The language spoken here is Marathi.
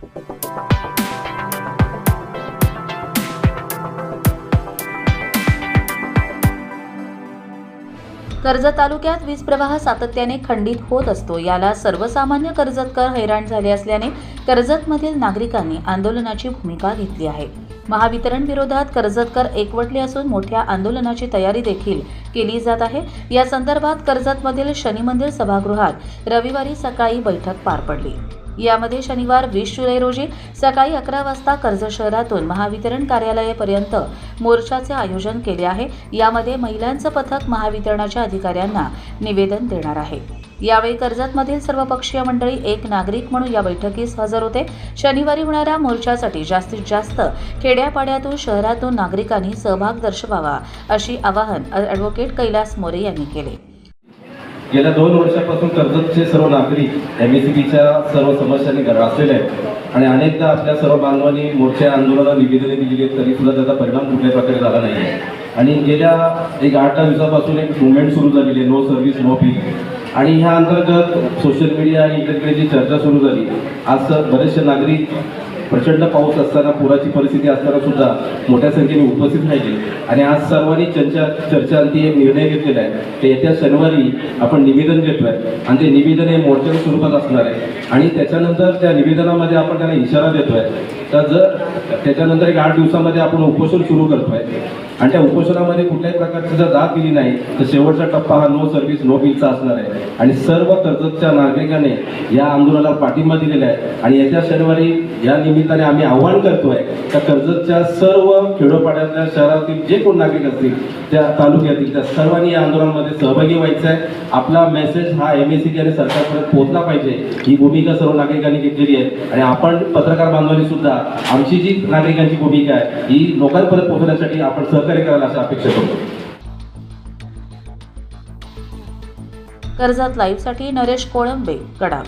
कर्जत तालुक्यात वीज प्रवाह सातत्याने खंडित होत असतो. याला सर्वसामान्य कर्जतकर हैराण झाले असल्याने कर्जतमधील नागरिकांनी आंदोलनाची भूमिका घेतली आहे. महावितरण विरोधात कर्जतकर एकवटले असून मोठ्या आंदोलनाची तयारी देखील केली जात आहे. या संदर्भात कर्जतमधील शनी मंदिर सभागृहात रविवारी सकाळी बैठक पार पडली. यामध्ये शनिवार वीस जुलै रोजी सकाळी अकरा वाजता कर्जत शहरातून महावितरण कार्यालयापर्यंत मोर्चाचे आयोजन केले आहे. यामध्ये महिलांचं पथक महावितरणाच्या अधिकाऱ्यांना निवेदन देणार आहे. यावेळी कर्जतमधील सर्वपक्षीय मंडळी एक नागरिक म्हणून या बैठकीस हजर होते. शनिवारी होणाऱ्या मोर्चासाठी जास्तीत जास्त खेड्यापाड्यातून शहरातून नागरिकांनी सहभाग दर्शवावा अशी आवाहन ॲडव्होकेट कैलास मोरे यांनी केले. गेल्या दोन वर्षापासून कर्जतचे सर्व नागरिक एम एस सर्व समस्यांनी ग्रासलेले आहेत. आणि अनेकदा आपल्या सर्व बांधवांनी मोर्चा आंदोलनाला निवेदने दिलेली आहेत तरी सुद्धा त्याचा परिणाम कुठल्याही प्रकारे झाला नाही आहे. आणि गेल्या एक आठ दहा दिवसापासून एक मुवमेंट सुरू झालेली आहे नो सर्व्हिस नो बिल आणि ह्या अंतर्गत सोशल मीडिया आणि इकडे जी चर्चा सुरू झाली आज बरेचसे नागरिक प्रचंड पाऊस असताना पुराची परिस्थिती असताना सुद्धा मोठ्या संख्येने उपस्थित राहिली. आणि आज सर्वांनी चर्चा चर्चांती एक निर्णय घेतलेला आहे. ते येत्या शनिवारी आपण निवेदन घेतोय. आणि ते निवेदन हे मोर्चाच्या स्वरूपात असणार आहे. आणि त्याच्यानंतर त्या निवेदनामध्ये आपण त्यांना इशारा देतो आहे तर जर त्याच्यानंतर एक आठ दिवसामध्ये आपण उपोषण सुरू करतोय आणि त्या उपोषणामध्ये कुठल्याही प्रकारची जर दाद दिली नाही तर शेवटचा टप्पा हा नो सर्व्हिस नो बिलचा असणार आहे. आणि सर्व कर्जतच्या नागरिकांनी या आंदोलनाला पाठिंबा दिलेला आहे. आणि येत्या शनिवारी या निमित्ताने आम्ही आव्हान करतोय त्या कर्जतच्या सर्व खेडोपाड्यातल्या शहरातील जे कोण नागरिक असतील त्या तालुक्यातील त्या सर्वांनी या आंदोलनामध्ये सहभागी व्हायचं आहे आपला मेसेज हा एम एस सी आणि सरकारपर्यंत पोहोचला पाहिजे. ही भूमिका सर्व नागरिकांनी घेतलेली आहे. आणि आपण पत्रकार बांधवांनी सुद्धा आमची जी नागरिकांची भूमिका आहे ही लोकांपर्यंत पोहोचण्यासाठी आपण सहकार्य करायला अशी अपेक्षा करतो. कर्जात लाईव्हसाठी नरेश कोळंबे गडाख